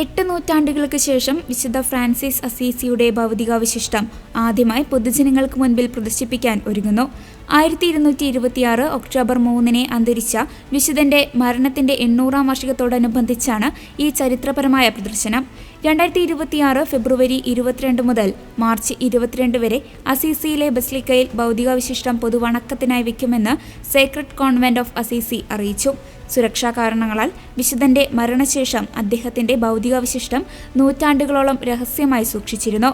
എട്ട് നൂറ്റാണ്ടുകൾക്ക് ശേഷം വിശുദ്ധ ഫ്രാൻസിസ് അസീസിയുടെ ഭൗതികാവശിഷ്ടം ആദ്യമായി പൊതുജനങ്ങൾക്ക് മുൻപിൽ പ്രദർശിപ്പിക്കാൻ ഒരുങ്ങുന്നു. ആയിരത്തി ഇരുന്നൂറ്റി ഇരുപത്തിയാറ് ഒക്ടോബർ മൂന്നിന് അന്തരിച്ച വിശുദ്ധന്റെ മരണത്തിന്റെ എണ്ണൂറാം വാർഷികത്തോടനുബന്ധിച്ചാണ് ഈ ചരിത്രപരമായ പ്രദർശനം. രണ്ടായിരത്തി ഇരുപത്തിയാറ് ഫെബ്രുവരി ഇരുപത്തിരണ്ട് മുതൽ മാർച്ച് ഇരുപത്തിരണ്ട് വരെ അസീസിയിലെ ബസ്ലിക്കയിൽ ഭൗതികാവശിഷ്ടം പൊതുവണക്കത്തിനായി വയ്ക്കുമെന്ന് സേക്രഡ് കോൺവെന്റ് ഓഫ് അസീസി അറിയിച്ചു. സുരക്ഷാ കാരണങ്ങളാൽ വിശുദ്ധന്റെ മരണശേഷം അദ്ദേഹത്തിന്റെ ഭൗതികാവശിഷ്ടം നൂറ്റാണ്ടുകളോളം രഹസ്യമായി സൂക്ഷിച്ചിരുന്നു.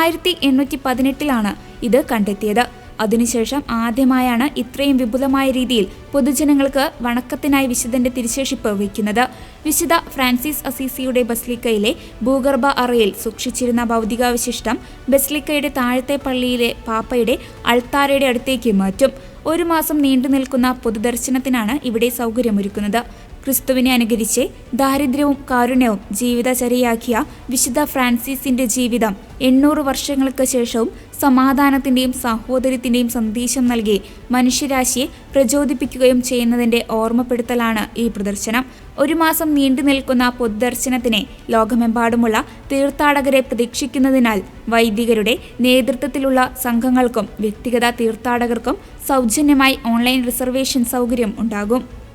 ആയിരത്തി എണ്ണൂറ്റി പതിനെട്ടിലാണ് ഇത് കണ്ടെത്തിയത്. അതിനുശേഷം ആദ്യമായാണ് ഇത്രയും വിപുലമായ രീതിയിൽ പൊതുജനങ്ങൾക്ക് വണക്കത്തിനായി വിശുദ്ധന്റെ തിരിശേഷിപ്പ് വയ്ക്കുന്നത് വിശുദ്ധ ഫ്രാൻസിസ് അസീസിയുടെ ബസ്ലിക്കയിലെ ഭൂഗർഭ അറയിൽ സൂക്ഷിച്ചിരുന്ന ഭൗതികാവശിഷ്ടം ബസ്ലിക്കയുടെ താഴത്തെ പള്ളിയിലെ പാപ്പയുടെ അൾത്താരയുടെ അടുത്തേക്ക് മാറ്റും. ഒരു മാസം നീണ്ടു നിൽക്കുന്ന പൊതുദർശനത്തിനാണ് ഇവിടെ സൗകര്യമൊരുക്കുന്നത്. ക്രിസ്തുവിനെ അനുകരിച്ച് ദാരിദ്ര്യവും കാരുണ്യവും ജീവിതചര്യയാക്കിയ വിശുദ്ധ ഫ്രാൻസിസിന്റെ ജീവിതം എണ്ണൂറ് വർഷങ്ങൾക്ക് ശേഷവും സമാധാനത്തിന്റെയും സാഹോദര്യത്തിന്റെയും സന്ദേശം നൽകി മനുഷ്യരാശിയെ പ്രചോദിപ്പിക്കുകയും ചെയ്യുന്നതിന്റെ ഓർമ്മപ്പെടുത്തലാണ് ഈ പ്രദർശനം. ഒരു മാസം നീണ്ടു നിൽക്കുന്ന പൊതുദർശനത്തിനെ ലോകമെമ്പാടുമുള്ള തീർത്ഥാടകരെ പ്രതീക്ഷിക്കുന്നതിനാൽ വൈദികരുടെ നേതൃത്വത്തിലുള്ള സംഘങ്ങൾക്കും വ്യക്തിഗത തീർത്ഥാടകർക്കും സൗജന്യമായി ഓൺലൈൻ റിസർവേഷൻ സൗകര്യം ഉണ്ടാകും.